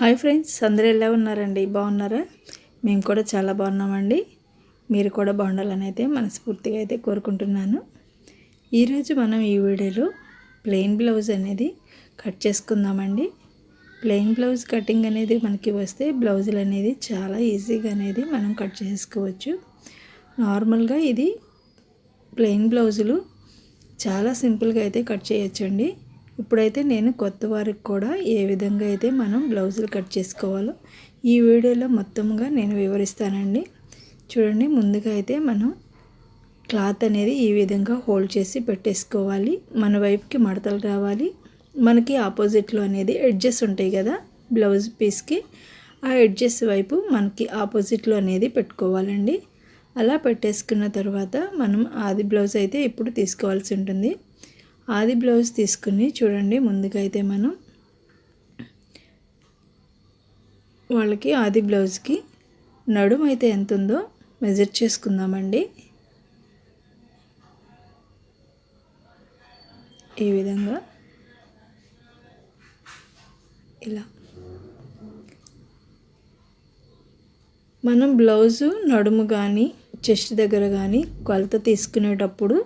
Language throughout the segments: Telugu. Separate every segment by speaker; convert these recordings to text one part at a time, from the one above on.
Speaker 1: హాయ్ ఫ్రెండ్స్ అందరూ ఎలా ఉన్నారండి? బాగున్నారా? మేము కూడా చాలా బాగున్నామండి. మీరు కూడా బాగుండాలని అయితే మనస్ఫూర్తిగా అయితే కోరుకుంటున్నాను. ఈరోజు మనం ఈ వీడియోలో ప్లెయిన్ బ్లౌజ్ అనేది కట్ చేసుకుందామండి. ప్లెయిన్ బ్లౌజ్ కటింగ్ అనేది మనకి వస్తే బ్లౌజులు అనేది చాలా ఈజీగా అనేది మనం కట్ చేసుకోవచ్చు. నార్మల్గా ఇది ప్లెయిన్ బ్లౌజులు చాలా సింపుల్గా అయితే కట్ చేయొచ్చండి. ఇప్పుడైతే నేను కొత్త వారికి కూడా ఏ విధంగా అయితే మనం బ్లౌజులు కట్ చేసుకోవాలో ఈ వీడియోలో మొత్తంగా నేను వివరిస్తానండి. చూడండి ముందుగా అయితే మనం క్లాత్ అనేది ఈ విధంగా హోల్డ్ చేసి పెట్టేసుకోవాలి. మన వైపుకి మడతలు రావాలి. మనకి ఆపోజిట్లో అనేది ఎడ్జెస్ ఉంటాయి కదా బ్లౌజ్ పీస్కి. ఆ ఎడ్జెస్ వైపు మనకి ఆపోజిట్లో అనేది పెట్టుకోవాలండి. అలా పెట్టేసుకున్న తర్వాత మనం ఆది బ్లౌజ్ అయితే ఇప్పుడు తీసుకోవాల్సి ఉంటుంది. ఆది బ్లౌజ్ తీసుకుని చూడండి ముందుగా అయితే మనం వాళ్ళకి ఆది బ్లౌజ్కి నడుము అయితే ఎంత ఉందో మెజర్ చేసుకుందామండి. ఈ విధంగా ఇలా. మనం బ్లౌజు నడుము కానీ చెస్ట్ దగ్గర కానీ కొలత తీసుకునేటప్పుడు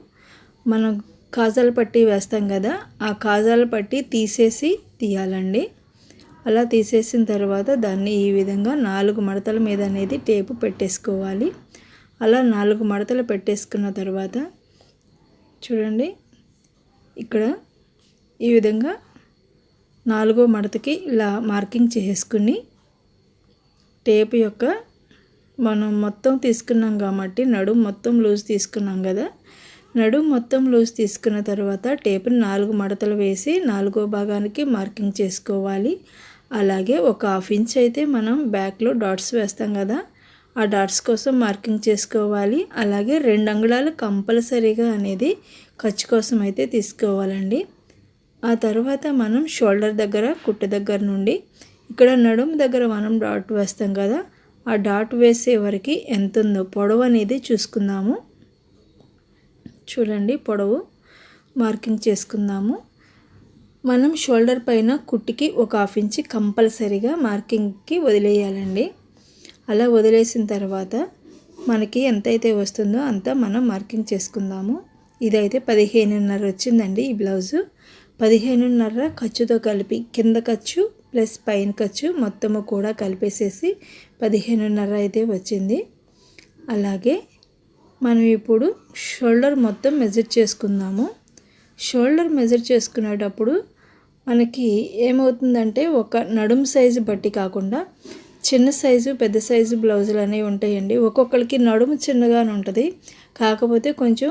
Speaker 1: మనం కాజాల పట్టి వేస్తాం కదా ఆ కాజాల పట్టి తీసేసి తీయాలండి. అలా తీసేసిన తర్వాత దాన్ని ఈ విధంగా నాలుగు మడతల మీద అనేది టేపు పెట్టేసుకోవాలి. అలా నాలుగు మడతలు పెట్టేసుకున్న తర్వాత చూడండి ఇక్కడ ఈ విధంగా నాలుగో మడతకి ఇలా మార్కింగ్ చేసుకుని టేపు యొక్క మనం మొత్తం తీసుకున్నాం కాబట్టి నడుము మొత్తం లూజ్ తీసుకున్నాం కదా నడుము మొత్తం లూజ్ తీసుకున్న తర్వాత టేప్ని నాలుగు మడతలు వేసి నాలుగో భాగానికి మార్కింగ్ చేసుకోవాలి. అలాగే ఒక హాఫ్ ఇంచ్ అయితే మనం బ్యాక్లో డాట్స్ వేస్తాం కదా ఆ డాట్స్ కోసం మార్కింగ్ చేసుకోవాలి. అలాగే రెండు అంగుళాలు కంపల్సరీగా అనేది ఖర్చు కోసం అయితే తీసుకోవాలండి. ఆ తర్వాత మనం షోల్డర్ దగ్గర కుట్టు దగ్గర నుండి ఇక్కడ నడుము దగ్గర మనం డాట్ వేస్తాం కదా ఆ డాట్ వేసే వరకు ఎంత ఉందో పొడవు అనేది చూసుకుందాము. చూడండి పొడవు. మార్కింగ్ చేసుకుందాము. మనం షోల్డర్ పైన కుట్టికి ఒక హాఫ్ ఇంచి కంపల్సరీగా మార్కింగ్కి వదిలేయాలండి. అలా వదిలేసిన తర్వాత మనకి ఎంతైతే వస్తుందో అంత మనం మార్కింగ్ చేసుకుందాము. ఇదైతే పదిహేనున్నర వచ్చిందండి ఈ బ్లౌజు. పదిహేనున్నర ఖర్చుతో కలిపి కింద ఖర్చు ప్లస్ పైన ఖర్చు మొత్తము కూడా కలిపేసేసి పదిహేనున్నర అయితే వచ్చింది. అలాగే మనం ఇప్పుడు షోల్డర్ మొత్తం మెజర్ చేసుకుందాము. షోల్డర్ మెజర్ చేసుకునేటప్పుడు మనకి ఏమవుతుందంటే ఒక నడుం సైజు బట్టి కాకుండా చిన్న సైజు పెద్ద సైజు బ్లౌజులు అనేవి ఉంటాయండి. ఒక్కొక్కరికి నడుము చిన్నగానే ఉంటుంది. కాకపోతే కొంచెం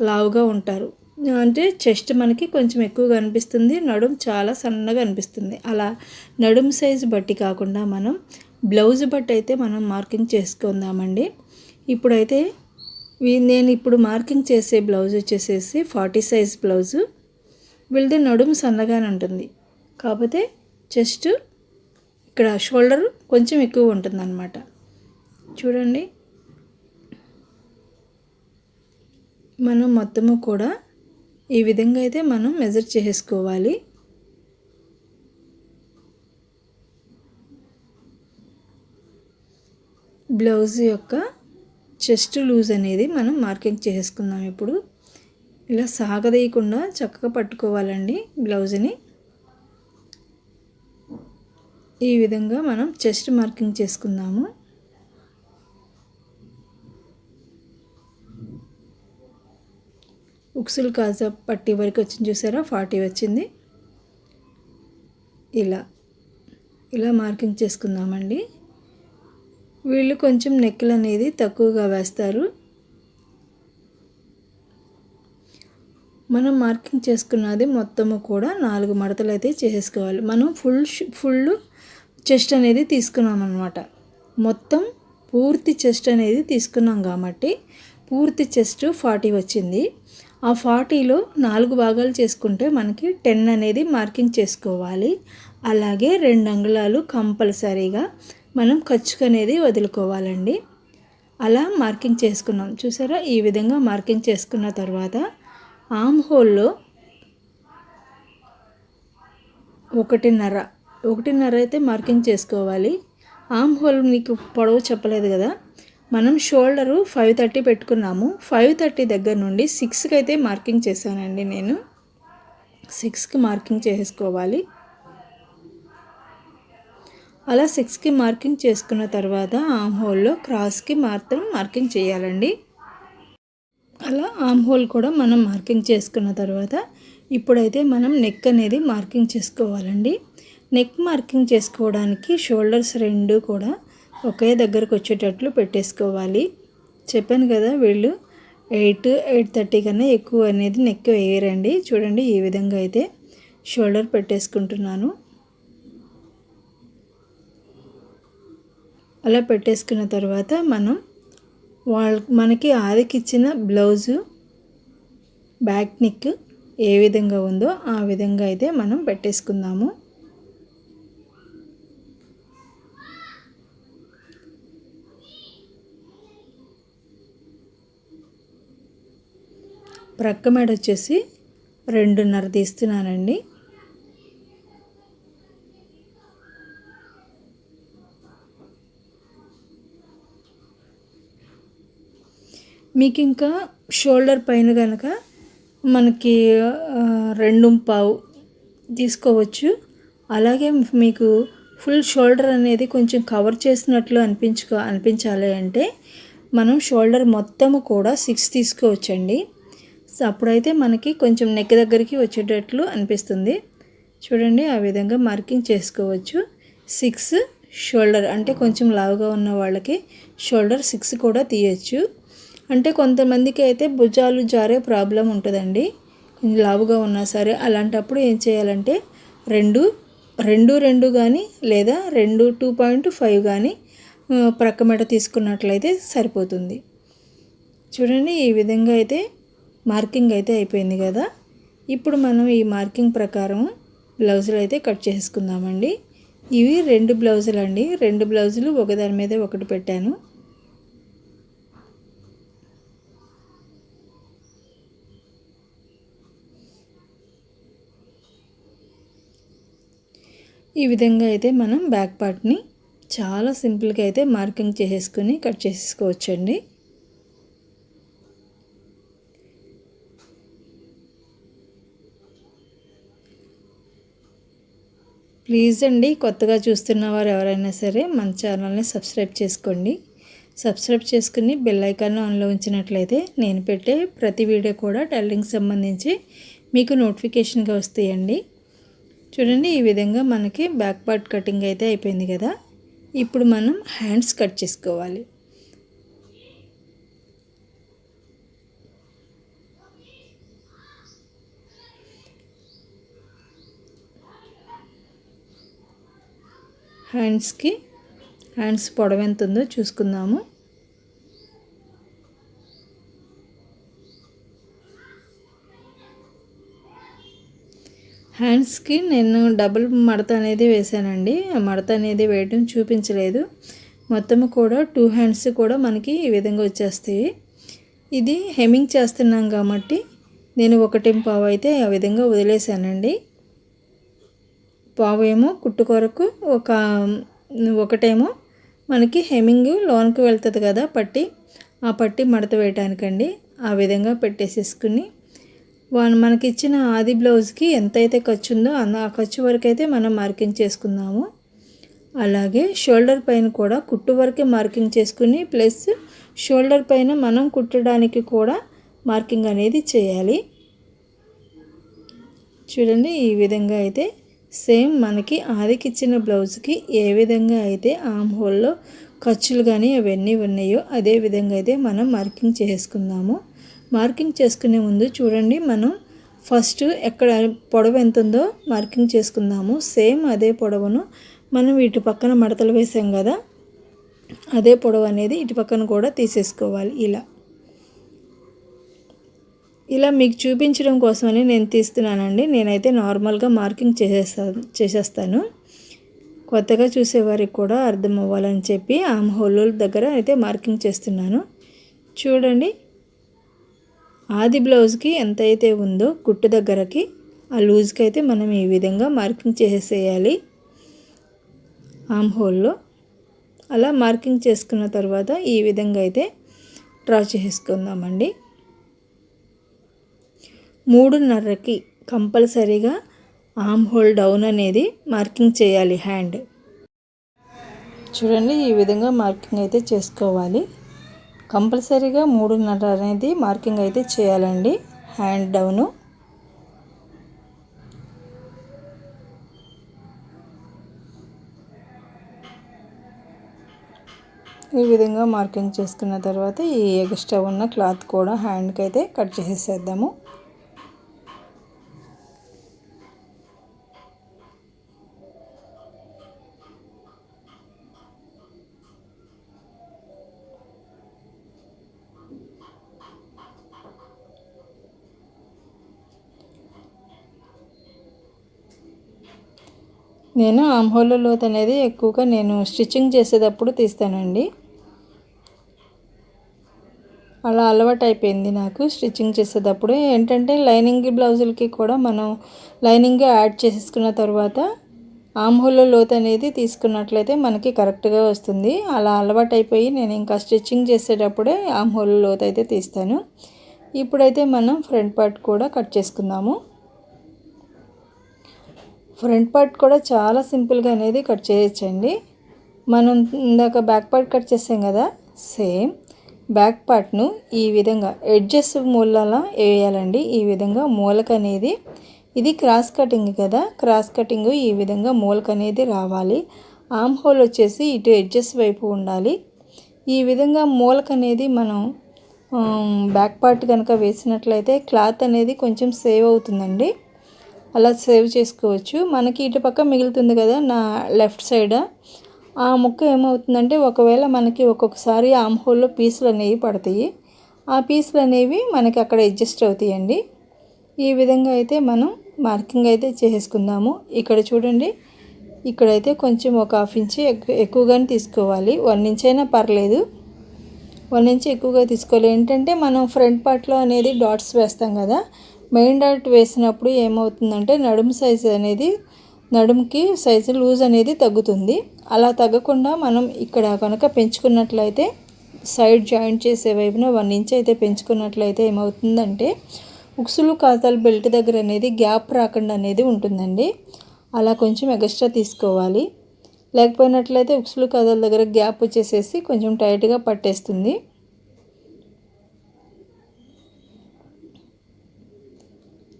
Speaker 1: లావుగా ఉంటారు. అంటే చెస్ట్ మనకి కొంచెం ఎక్కువగా అనిపిస్తుంది నడుం చాలా సన్నగా అనిపిస్తుంది. అలా నడుం సైజు బట్టి కాకుండా మనం బ్లౌజ్ బట్టి అయితే మనం మార్కింగ్ చేసుకుందామండి. ఇప్పుడైతే నేను ఇప్పుడు మార్కింగ్ చేసే బ్లౌజ్ వచ్చేసేసి ఫార్టీ సైజ్ బ్లౌజు. వీళ్ళది నడుము సన్నగానే ఉంటుంది. కాకపోతే చెస్ట్ ఇక్కడ షోల్డర్ కొంచెం ఎక్కువ ఉంటుందన్నమాట. చూడండి. మనం మొత్తము కూడా ఈ విధంగా అయితే మనం మెజర్ చేసుకోవాలి. బ్లౌజ్ యొక్క చెస్ట్ లూజ్ అనేది మనం మార్కింగ్ చేసుకుందాం ఇప్పుడు. ఇలా సాగదీయకుండా చక్కగా పట్టుకోవాలండి బ్లౌజ్ని. ఈ విధంగా మనం చెస్ట్ మార్కింగ్ చేసుకుందాము. ఉక్సులు కాజా పట్టి వరకు వచ్చింది చూసారా? ఫార్టీ వచ్చింది. ఇలా ఇలా మార్కింగ్ చేసుకుందామండి. వీళ్ళు కొంచెం నెక్కులు అనేది తక్కువగా వేస్తారు. మనం మార్కింగ్ చేసుకున్నది మొత్తము కూడా నాలుగు మడతలు అయితే చేసుకోవాలి మనం ఫుల్ ఫుల్ చెస్ట్ అనేది తీసుకున్నాం అనమాట మొత్తం పూర్తి చెస్ట్ అనేది తీసుకున్నాం కాబట్టి పూర్తి చెస్ట్ ఫార్టీ వచ్చింది. ఆ ఫార్టీలో నాలుగు భాగాలు చేసుకుంటే మనకి టెన్ అనేది మార్కింగ్ చేసుకోవాలి. అలాగే రెండు అంగుళాలు కంపల్సరీగా మనం ఖర్చుకు అనేది వదులుకోవాలండి. అలా మార్కింగ్ చేసుకున్నాం. చూసారా? ఈ విధంగా మార్కింగ్ చేసుకున్న తర్వాత ఆమ్ హోల్లో ఒకటిన్నర ఒకటిన్నర అయితే మార్కింగ్ చేసుకోవాలి. ఆమ్ హోల్ నీకు పొడవు చెప్పలేదు కదా? మనం షోల్డరు ఫైవ్ థర్టీ పెట్టుకున్నాము. ఫైవ్ థర్టీ దగ్గర నుండి సిక్స్కి అయితే మార్కింగ్ చేశానండి నేను. సిక్స్కి మార్కింగ్ చేసుకోవాలి. అలా సిక్స్కి మార్కింగ్ చేసుకున్న తర్వాత ఆమ్ హోల్లో క్రాస్కి మాత్రం మార్కింగ్ చేయాలండి. అలా ఆమ్ హోల్ కూడా మనం మార్కింగ్ చేసుకున్న తర్వాత ఇప్పుడైతే మనం నెక్ అనేది మార్కింగ్ చేసుకోవాలండి. నెక్ మార్కింగ్ చేసుకోవడానికి షోల్డర్స్ రెండు కూడా ఒకే దగ్గరకు వచ్చేటట్లు పెట్టేసుకోవాలి. చెప్పాను కదా వీళ్ళు ఎయిట్ ఎయిట్ థర్టీ కన్నా ఎక్కువ అనేది నెక్ వేయరండి చూడండి ఈ విధంగా అయితే షోల్డర్ పెట్టేసుకుంటున్నాను. అలా పెట్టేసుకున్న తర్వాత మనం వాళ్ళ మనకి ఆదికిచ్చిన బ్లౌజు బ్యాక్ నిక్ ఏ విధంగా ఉందో ఆ విధంగా అయితే మనం పెట్టేసుకుందాము. ప్రక్క మెడ వచ్చేసి రెండున్నర తీస్తున్నానండి. మీకు ఇంకా షోల్డర్ పైన కనుక మనకి రెండు పావు తీసుకోవచ్చు. అలాగే మీకు ఫుల్ షోల్డర్ అనేది కొంచెం కవర్ చేసినట్లు అనిపించుకో అనిపించాలి అంటే మనం షోల్డర్ మొత్తము కూడా సిక్స్ తీసుకోవచ్చండి. సో అప్పుడైతే మనకి కొంచెం నెక్ దగ్గరికి వచ్చేటట్లు అనిపిస్తుంది. చూడండి ఆ విధంగా మార్కింగ్ చేసుకోవచ్చు. సిక్స్ షోల్డర్ అంటే కొంచెం లావుగా ఉన్న వాళ్ళకి షోల్డర్ సిక్స్ కూడా తీయచ్చు. అంటే కొంతమందికి అయితే భుజాలు జారే ప్రాబ్లం ఉంటుందండి. కొంచెం లావుగా ఉన్నా సరే అలాంటప్పుడు ఏం చేయాలంటే రెండు రెండు రెండు కానీ లేదా రెండు టూ పాయింట్ ఫైవ్ కానీ ప్రక్కమెట తీసుకున్నట్లయితే సరిపోతుంది. చూడండి ఈ విధంగా అయితే మార్కింగ్ అయితే అయిపోయింది కదా. ఇప్పుడు మనం ఈ మార్కింగ్ ప్రకారం బ్లౌజులు అయితే కట్ చేసుకుందామండి. ఇవి రెండు బ్లౌజులు అండి రెండు బ్లౌజులు ఒకదాని మీద ఒకటి పెట్టాను. ఈ విధంగా అయితే మనం బ్యాక్ పార్ట్ని చాలా సింపుల్గా అయితే మార్కింగ్ చేసేసుకుని కట్ చేసుకోవచ్చండి ప్లీజ్ అండి కొత్తగా చూస్తున్న వారు ఎవరైనా సరే మన ఛానల్ని సబ్స్క్రైబ్ చేసుకోండి. సబ్స్క్రైబ్ చేసుకుని బెల్ ఐకాన్ ఆన్లో ఉంచినట్లయితే నేను పెట్టే ప్రతి వీడియో కూడా టైలరింగ్ సంబంధించి మీకు నోటిఫికేషన్గా వస్తాయండి. చూడండి ఈ విధంగా మనకి బ్యాక్ పార్ట్ కటింగ్ అయితే అయిపోయింది కదా. ఇప్పుడు మనం హ్యాండ్స్ కట్ చేసుకోవాలి. హ్యాండ్స్కి హ్యాండ్స్ పొడవ ఎంత ఉందో చూసుకుందాము. హ్యాండ్స్కి నేను డబుల్ మడత అనేది వేసానండి ఆ మడత అనేది వేయడం చూపించలేదు. మొత్తం కూడా టూ హ్యాండ్స్ కూడా మనకి ఈ విధంగా వచ్చేస్తాయి. ఇది హెమ్మింగ్ చేస్తున్నాం కాబట్టి నేను ఒకటి పావు అయితే ఆ విధంగా వదిలేసానండి పావు ఏమో కుట్టు కొరకు ఒక ఒకటేమో మనకి హెమింగ్ లోన్కి వెళ్తుంది కదా పట్టి. ఆ పట్టి మడత వేయటానికండి. ఆ విధంగా పెట్టేసేసుకుని మనకి ఇచ్చిన ఆది బ్లౌజ్కి ఎంతైతే ఖర్చు ఉందో ఆ ఖర్చు వరకు అయితే మనం మార్కింగ్ చేసుకుందాము అలాగే షోల్డర్ పైన కూడా కుట్టు వరకే మార్కింగ్ చేసుకుని ప్లస్ షోల్డర్ పైన మనం కుట్టడానికి కూడా మార్కింగ్ అనేది చేయాలి. చూడండి ఈ విధంగా అయితే సేమ్ మనకి ఆదికి ఇచ్చిన బ్లౌజ్కి ఏ విధంగా అయితే ఆమ్ హోల్లో ఖర్చులు కానీ అవన్నీ ఉన్నాయో అదే విధంగా అయితే మనం మార్కింగ్ చేసుకుందాము మార్కింగ్ చేసుకునే ముందు చూడండి మనం ఫస్ట్ ఎక్కడ పొడవు ఎంత ఉందో మార్కింగ్ చేసుకుందాము. సేమ్ అదే పొడవును మనం ఇటు పక్కన మడతలు వేసాం కదా అదే పొడవు అనేది ఇటు పక్కన కూడా తీసేసుకోవాలి ఇలా. ఇలా మీకు చూపించడం కోసమని నేను తీస్తున్నానండి. నేనైతే నార్మల్గా మార్కింగ్ చేసేస్తా చేసేస్తాను. కొత్తగా చూసేవారికి కూడా అర్థం అవ్వాలని చెప్పి ఆమె హోల్ దగ్గర అయితే మార్కింగ్ చేస్తున్నాను. చూడండి ఆది బ్లౌజ్కి ఎంత అయితే ఉందో కుట్టు దగ్గరకి ఆ లూజ్కి అయితే మనం ఈ విధంగా మార్కింగ్ చేసేయాలి. ఆమ్ హోల్లో అలా మార్కింగ్ చేసుకున్న తర్వాత ఈ విధంగా అయితే డ్రా చేసుకుందామండి. మూడున్నరకి కంపల్సరీగా ఆమ్ హోల్ డౌన్ అనేది మార్కింగ్ చేయాలి హ్యాండ్. చూడండి ఈ విధంగా మార్కింగ్ అయితే చేసుకోవాలి. కంపల్సరీగా మూడున్నర అనేది మార్కింగ్ అయితే చేయాలండి. Hand down. ఈ విధంగా మార్కింగ్ చేసుకున్న తర్వాత ఈ ఎక్స్ట్రా ఉన్న క్లాత్ కూడా హ్యాండ్కి అయితే కట్ చేసేద్దాము. నేను ఆమ్హోల్ లోత్ అనేది ఎక్కువగా నేను స్టిచ్చింగ్ చేసేటప్పుడు తీస్తానండి. అలా అలవాటు అయిపోయింది నాకు స్టిచ్చింగ్ చేసేటప్పుడు. ఏంటంటే లైనింగ్ బ్లౌజులకి కూడా మనం లైనింగ్ యాడ్ చేసేసుకున్న తర్వాత ఆమ్హోల్ లోత్ అనేది తీసుకున్నట్లయితే మనకి కరెక్ట్గా వస్తుంది. అలా అలవాటు అయిపోయి నేను ఇంకా స్టిచ్చింగ్ చేసేటప్పుడే ఆమ్హోల్ లోత్ అయితే తీస్తాను. ఇప్పుడైతే మనం ఫ్రంట్ పార్ట్ కూడా కట్ చేసుకుందాము. ఫ్రంట్ పార్ట్ కూడా చాలా సింపుల్గా అనేది కట్ చేయొచ్చండి. మనం ఇందాక బ్యాక్ పార్ట్ కట్ చేసాం కదా సేమ్ బ్యాక్ పార్ట్ను ఈ విధంగా ఎడ్జెస్ మూలలా వేయాలండి. ఈ విధంగా మూలక అనేది ఇది క్రాస్ కటింగ్ కదా క్రాస్ కటింగ్ ఈ విధంగా మూలక అనేది రావాలి. ఆమ్ హోల్ వచ్చేసి ఇటు ఎడ్జెస్ వైపు ఉండాలి. ఈ విధంగా మూలక అనేది మనం బ్యాక్ పార్ట్ కనుక వేసినట్లయితే క్లాత్ అనేది కొంచెం సేవ్ అవుతుందండి. అలా సేవ్ చేసుకోవచ్చు. మనకి ఇటు పక్క మిగులుతుంది కదా నా లెఫ్ట్ సైడ్. ఆ ముక్క ఏమవుతుందంటే ఒకవేళ మనకి ఒక్కొక్కసారి ఆమ్ హోల్లో పీసులు అనేవి పడతాయి. ఆ పీసులు అనేవి మనకి అక్కడ అడ్జస్ట్ అవుతాయండి. ఈ విధంగా అయితే మనం మార్కింగ్ అయితే చేసుకుందాము. ఇక్కడ చూడండి ఇక్కడైతే కొంచెం ఒక హాఫ్ ఇంచ్ ఎక్కువగానే తీసుకోవాలి. వన్ ఇంచ్ అయినా పర్లేదు. వన్ ఇంచ్ ఎక్కువగా తీసుకోవాలి. ఏంటంటే మనం ఫ్రంట్ పార్ట్లో అనేది డాట్స్ వేస్తాం కదా మెయిన్ డాట్ వేసినప్పుడు ఏమవుతుందంటే నడుము సైజు అనేది నడుముకి సైజు లూజ్ అనేది తగ్గుతుంది. అలా తగ్గకుండా మనం ఇక్కడ కనుక పెంచుకున్నట్లయితే సైడ్ జాయింట్ చేసే వైపున వన్ ఇంచ్ అయితే పెంచుకున్నట్లయితే ఏమవుతుందంటే ఉక్సులు కాజాలు బెల్ట్ దగ్గర అనేది గ్యాప్ రాకుండా అనేది ఉంటుందండి. అలా కొంచెం ఎగస్ట్రా తీసుకోవాలి. లేకపోయినట్లయితే ఉక్సులు కాజాల దగ్గర గ్యాప్ వచ్చేసేసి కొంచెం టైట్గా పట్టేస్తుంది.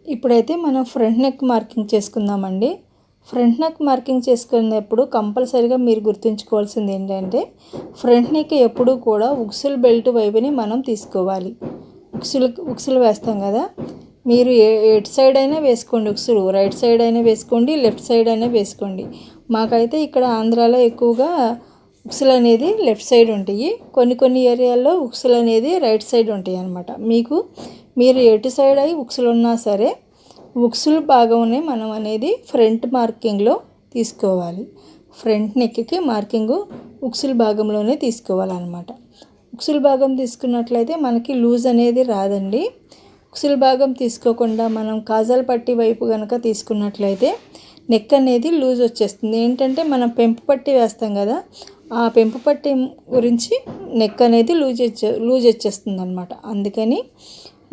Speaker 1: ఇప్పుడైతే మనం ఫ్రంట్ నెక్ మార్కింగ్ చేసుకుందామండి. ఫ్రంట్ నెక్ మార్కింగ్ చేసుకునేప్పుడు కంపల్సరీగా మీరు గుర్తుంచుకోవాల్సింది ఏంటంటే ఫ్రంట్ నెక్ ఎప్పుడూ కూడా ఉక్సుల్ బెల్ట్ వైపుని మనం తీసుకోవాలి. ఉక్సులు ఉక్సులు వేస్తాం కదా. మీరు ఎటు సైడ్ అయినా వేసుకోండి ఉక్సులు. రైట్ సైడ్ అయినా వేసుకోండి లెఫ్ట్ సైడ్ అయినా వేసుకోండి. మాకైతే ఇక్కడ ఆంధ్రాలో ఎక్కువగా ఉక్సులు అనేది లెఫ్ట్ సైడ్ ఉంటాయి. కొన్ని కొన్ని ఏరియాల్లో ఉక్సులు అనేది రైట్ సైడ్ ఉంటాయి అన్నమాట. మీకు మీరు ఎటు సైడ్ అయి ఉక్సులు ఉన్నా సరే ఉక్సులు భాగంనే మనం అనేది ఫ్రంట్ మార్కింగ్లో తీసుకోవాలి. ఫ్రంట్ నెక్కి మార్కింగ్ ఉక్సుల భాగంలోనే తీసుకోవాలన్నమాట. ఉక్సుల భాగం తీసుకున్నట్లయితే మనకి లూజ్ అనేది రాదండి. ఉక్సుల భాగం తీసుకోకుండా మనం కాజల్ పట్టి వైపు కనుక తీసుకున్నట్లయితే నెక్ అనేది లూజ్ వచ్చేస్తుంది. ఏంటంటే మనం పెంపు పట్టి వేస్తాం కదా ఆ పెంపు పట్టి గురించి నెక్ అనేది లూజ్ వచ్చే లూజ్ వచ్చేస్తుంది అనమాట అందుకని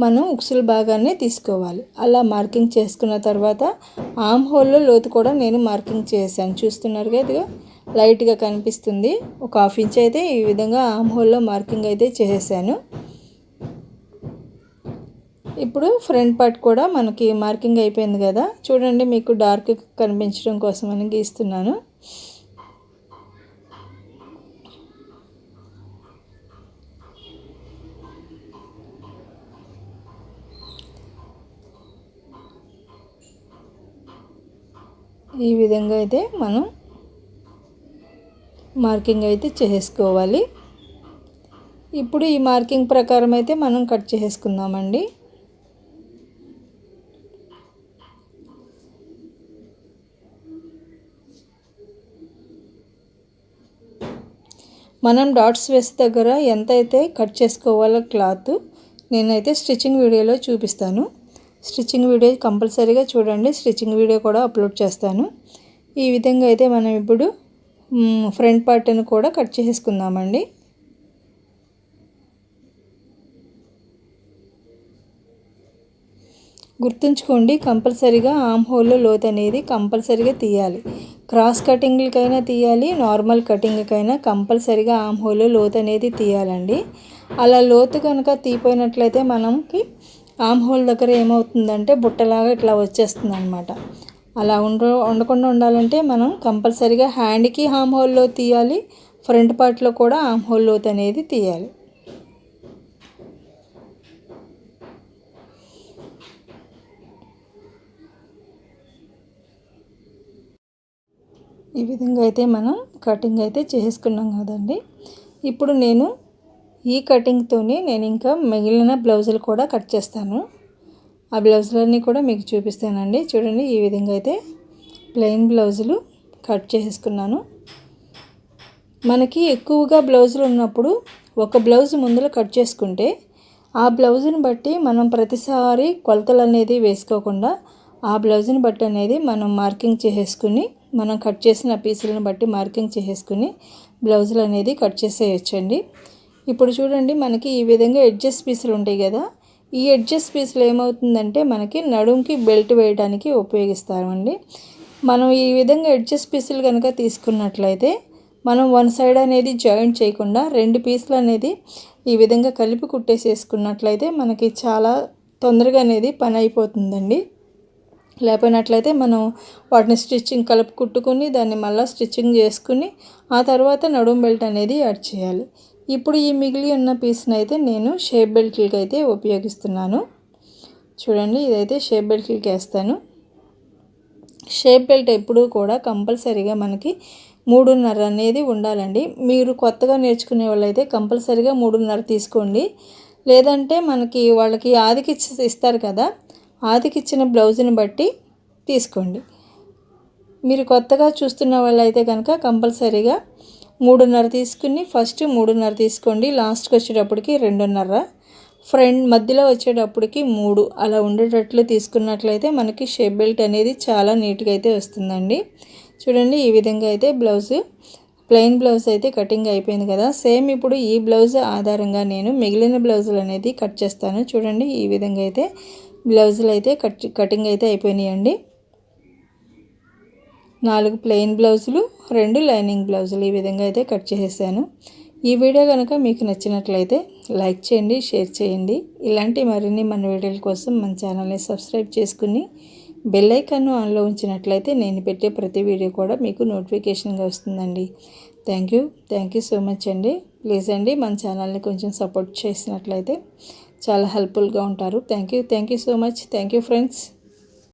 Speaker 1: మనం ఉక్సుల భాగాన్ని తీసుకోవాలి. అలా మార్కింగ్ చేసుకున్న తర్వాత ఆమ్ హోల్లో లోతు కూడా నేను మార్కింగ్ చేశాను. చూస్తున్నారు కదా లైట్గా కనిపిస్తుంది. ఒక హాఫ్ ఇంచ్ అయితే ఈ విధంగా ఆమ్ హోల్లో మార్కింగ్ అయితే చేసేసాను ఇప్పుడు ఫ్రంట్ పార్ట్ కూడా మనకి మార్కింగ్ అయిపోయింది కదా. చూడండి మీకు డార్క్ కనిపించడం కోసమని గీస్తున్నాను. ఈ విధంగా అయితే మనం మార్కింగ్ అయితే చేసుకోవాలి. ఇప్పుడు ఈ మార్కింగ్ ప్రకారం అయితే మనం కట్ చేసుకుందామండి. మనం డాట్స్ వేసే దగ్గర ఎంత అయితే కట్ చేసుకోవాలో క్లాత్ నేనైతే స్టిచ్చింగ్ వీడియోలో చూపిస్తాను. స్టిచ్చింగ్ వీడియో కంపల్సరీగా చూడండి. స్టిచ్చింగ్ వీడియో కూడా అప్లోడ్ చేస్తాను. ఈ విధంగా అయితే మనం ఇప్పుడు ఫ్రంట్ పార్ట్ని కూడా కట్ చేసుకుందామండి గుర్తుంచుకోండి కంపల్సరీగా ఆమ్ హోల్లో లోత్ అనేది కంపల్సరీగా తీయాలి. క్రాస్ కటింగ్లకైనా తీయాలి నార్మల్ కటింగ్కైనా కంపల్సరీగా ఆమ్ హోల్లో లోత్ అనేది తీయాలండి. అలా లోతు కనుక తీపోయినట్లయితే మనకి ఆమ్ హోల్ దగ్గర ఏమవుతుందంటే బుట్టలాగా ఇట్లా వచ్చేస్తుంది అనమాట అలా ఉండ ఉండకుండా ఉండాలంటే మనం కంపల్సరీగా హ్యాండ్కి ఆమ్ హోల్లో తీయాలి ఫ్రంట్ పార్ట్లో కూడా ఆమ్ హోల్ లోత్ అనేది తీయాలి. ఈ విధంగా అయితే మనం కటింగ్ అయితే చేసుకున్నాం కదండి. ఇప్పుడు నేను ఈ కటింగ్తోనే నేను ఇంకా మిగిలిన బ్లౌజులు కూడా కట్ చేస్తాను. ఆ బ్లౌజులన్నీ కూడా మీకు చూపిస్తానండి. చూడండి ఈ విధంగా అయితే ప్లెయిన్ బ్లౌజులు కట్ చేసుకున్నాను మనకి ఎక్కువగా బ్లౌజులు ఉన్నప్పుడు ఒక బ్లౌజ్ ముందులో కట్ చేసుకుంటే ఆ బ్లౌజ్ని బట్టి మనం ప్రతిసారి కొలతలు అనేది వేసుకోకుండా ఆ బ్లౌజ్ని బట్టి అనేది మనం మార్కింగ్ చేసేసుకుని మనం కట్ చేసిన పీసులను బట్టి మార్కింగ్ చేసేసుకుని బ్లౌజులు అనేది కట్ చేసేయచ్చండి. ఇప్పుడు చూడండి మనకి ఈ విధంగా ఎడ్జెస్ పీసులు ఉంటాయి కదా. ఈ ఎడ్జెస్ పీసులు ఏమవుతుందంటే మనకి నడుంకి బెల్ట్ వేయడానికి ఉపయోగిస్తామండి. మనం ఈ విధంగా ఎడ్జెస్ పీసులు కనుక తీసుకున్నట్లయితే మనం వన్ సైడ్ అనేది జాయింట్ చేయకుండా రెండు పీసులు అనేది ఈ విధంగా కలిపి కుట్టేసేసుకున్నట్లయితే మనకి చాలా తొందరగా అనేది పని అయిపోతుందండి. లేకపోయినట్లయితే మనం వాటిని స్టిచ్చింగ్ కలుపు కుట్టుకుని దాన్ని మళ్ళీ స్టిచ్చింగ్ చేసుకుని ఆ తర్వాత నడుం బెల్ట్ అనేది యాడ్ చేయాలి. ఇప్పుడు ఈ మిగిలి ఉన్న పీస్ని అయితే నేను షేప్ బెల్ట్లకి అయితే ఉపయోగిస్తున్నాను. చూడండి ఇదైతే షేప్ బెల్ట్లకి వేస్తాను షేప్ బెల్ట్ ఎప్పుడూ కూడా కంపల్సరీగా మనకి మూడున్నర అనేది ఉండాలండి. మీరు కొత్తగా నేర్చుకునే వాళ్ళైతే కంపల్సరీగా మూడున్నర తీసుకోండి. లేదంటే మనకి వాళ్ళకి ఆదికి ఇస్తారు కదా ఆదికి ఇచ్చిన బ్లౌజ్ని బట్టి తీసుకోండి. మీరు కొత్తగా చూస్తున్న వాళ్ళైతే కనుక కంపల్సరీగా మూడున్నర తీసుకుని ఫస్ట్ మూడున్నర తీసుకోండి. లాస్ట్కి వచ్చేటప్పటికి రెండున్నర. ఫ్రంట్ మధ్యలో వచ్చేటప్పటికి మూడు. అలా ఉండేటట్లు తీసుకున్నట్లయితే మనకి షేప్ బెల్ట్ అనేది చాలా నీట్గా అయితే వస్తుందండి. చూడండి ఈ విధంగా అయితే బ్లౌజ్ ప్లెయిన్ బ్లౌజ్ అయితే కటింగ్ అయిపోయింది కదా. సేమ్ ఇప్పుడు ఈ బ్లౌజ్ ఆధారంగా నేను మిగిలిన బ్లౌజులు అనేది కట్ చేస్తాను. చూడండి ఈ విధంగా అయితే బ్లౌజులు అయితే కట్ కటింగ్ అయితే అయిపోయినాయండి. నాలుగు ప్లెయిన్ బ్లౌజులు రెండు లైనింగ్ బ్లౌజులు ఈ విధంగా అయితే కట్ చేసేసాను. ఈ వీడియో కనుక మీకు నచ్చినట్లయితే లైక్ చేయండి షేర్ చేయండి. ఇలాంటి మరిన్ని మన వీడియోల కోసం మన ఛానల్ని సబ్స్క్రైబ్ చేసుకుని బెల్ ఐకాన్ను ఆన్లో ఉంచినట్లయితే నేను పెట్టే ప్రతి వీడియో కూడా మీకు నోటిఫికేషన్గా వస్తుందండి. Thank you. Thank you so much అండి. ప్లీజ్ అండి మన ఛానల్ని కొంచెం సపోర్ట్ చేసినట్లయితే చాలా హెల్ప్ఫుల్గా ఉంటారు. Thank you. Thank you so much. Thank you friends.